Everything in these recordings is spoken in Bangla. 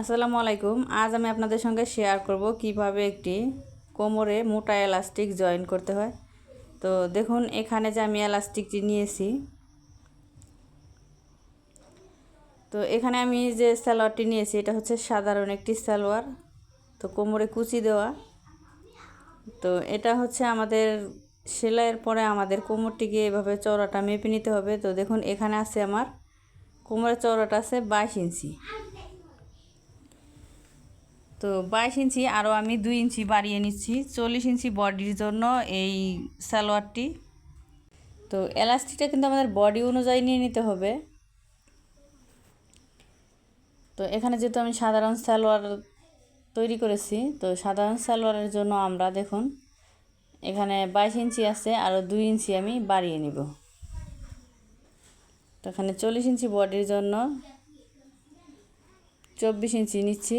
আসসালামু আলাইকুম। আজ আমি আপনাদের সঙ্গে শেয়ার করব কীভাবে একটি কোমরে মোটা এলাস্টিক জয়েন করতে হয়। তো দেখুন, এখানে যে আমি এলাস্টিকটি নিয়েছি, তো এখানে আমি যে সালোয়ারটি নিয়েছি, এটা হচ্ছে সাধারণ একটি সালোয়ার, তো কোমরে কুচি দেওয়া। তো এটা হচ্ছে আমাদের সেলাইয়ের পরে আমাদের কোমরটিকে এভাবে চওড়াটা মেপে নিতে হবে। তো দেখুন, এখানে আছে আমার, কোমরের চওড়াটা আছে বাইশ ইঞ্চি। তো বাইশ ইঞ্চি আরও আমি দুই ইঞ্চি বাড়িয়ে নিচ্ছি। চল্লিশ ইঞ্চি বডির জন্য এই সালোয়ারটি। তো এলাস্টিকটা কিন্তু আমাদের বডি অনুযায়ী নিয়ে নিতে হবে। তো এখানে যেহেতু আমি সাধারণ সালোয়ার তৈরি করেছি, তো সাধারণ সালোয়ারের জন্য আমরা দেখুন, এখানে বাইশ ইঞ্চি আছে, আরও দুই ইঞ্চি আমি বাড়িয়ে নিব। তো এখানে চল্লিশ ইঞ্চি বডির জন্য চব্বিশ ইঞ্চি নিচ্ছি।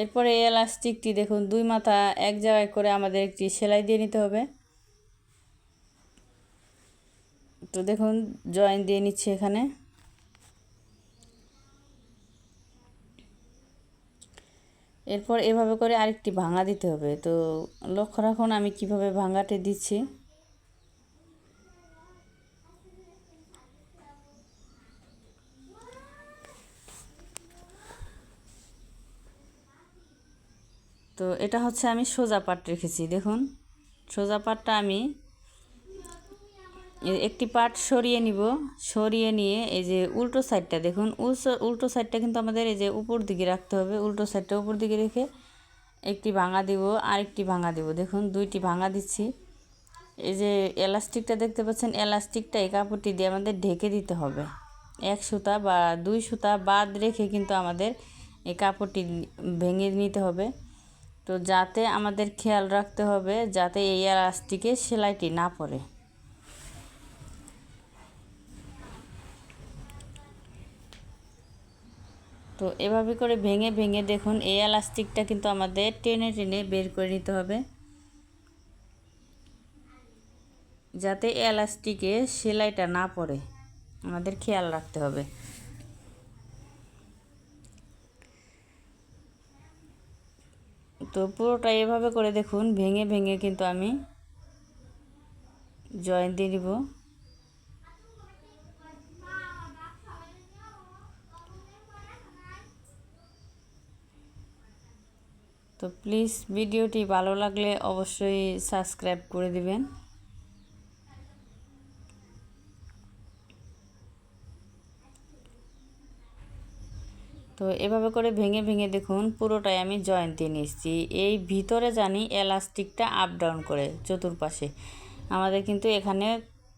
এরপরে এই এলাস্টিকটি দেখুন, দুই মাথা এক জায়গায় করে আমাদের একটি সেলাই দিয়ে নিতে হবে। তো দেখুন জয়েন দিয়ে নিচ্ছি এখানে। এরপর এভাবে করে আরেকটি ভাঙা দিতে হবে। তো লক্ষ্য রাখুন, আমি কীভাবে ভাঙাটি দিচ্ছি। তো এটা হচ্ছে আমি সোজা পাট রেখেছি, দেখুন। সোজা পাটটা আমি একটি পাট সরিয়ে নিব। সরিয়ে নিয়ে এই যে উল্টো সাইডটা, দেখুন উল্টো সাইডটা কিন্তু আমাদের এই যে উপর দিকে রাখতে হবে। উল্টো সাইডটা উপর দিকে রেখে একটি ভাঙা দিব, আরেকটি ভাঙা দিব। দেখুন, দুইটি ভাঙা দিচ্ছি। এই যে এলাস্টিকটা দেখতে পাচ্ছেন, এলাস্টিকটা এই কাপড়টি দিয়ে আমাদের ঢেকে দিতে হবে। এক সুতা বা দুই সুতা বাদ রেখে কিন্তু আমাদের এই কাপড়টি ভেঙে নিতে হবে। তো যাতে আমাদের খেয়াল রাখতে হবে যাতে এই এলাস্টিকে সেলাইটি না পড়ে। তো এভাবে করে ভেঙে ভেঙে দেখুন এই এলাস্টিকটা কিন্তু আমাদের টেনে টেনে বের করে নিতে হবে। যাতে এলাস্টিকে সেলাইটা না পড়ে, আমাদের খেয়াল রাখতে হবে। তো পুরোটা এভাবে করে দেখুন, ভেঙে ভেঙে কিন্তু আমি জয়েন দিয়ে দিব। তো প্লিজ ভিডিওটি ভালো লাগলে অবশ্যই সাবস্ক্রাইব করে দিবেন। তো এভাবে করে ভেঙে ভেঙে দেখুন, পুরোটাই আমি জয়েন্ট নিচ্ছি এই ভিতরে জানি এলাস্টিকটা আপ ডাউন করে চতুর্পাশে। আমাদের কিন্তু এখানে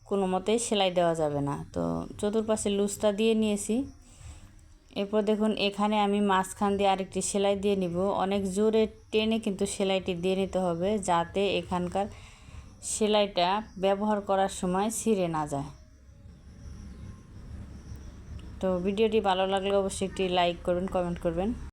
কোনো মতেই সেলাই দেওয়া যাবে না। তো চতুর্পাশে লুজটা দিয়ে নিয়েছি। এরপর দেখুন, এখানে আমি মাঝখান দিয়ে আরেকটি সেলাই দিয়ে নিব। অনেক জোরে টেনে কিন্তু সেলাইটি দিয়ে নিতে হবে যাতে এখানকার সেলাইটা ব্যবহার করার সময় ছিঁড়ে না যায়। তো ভিডিওটি ভালো লাগলে অবশ্যই একটি লাইক করবেন কমেন্ট করবেন।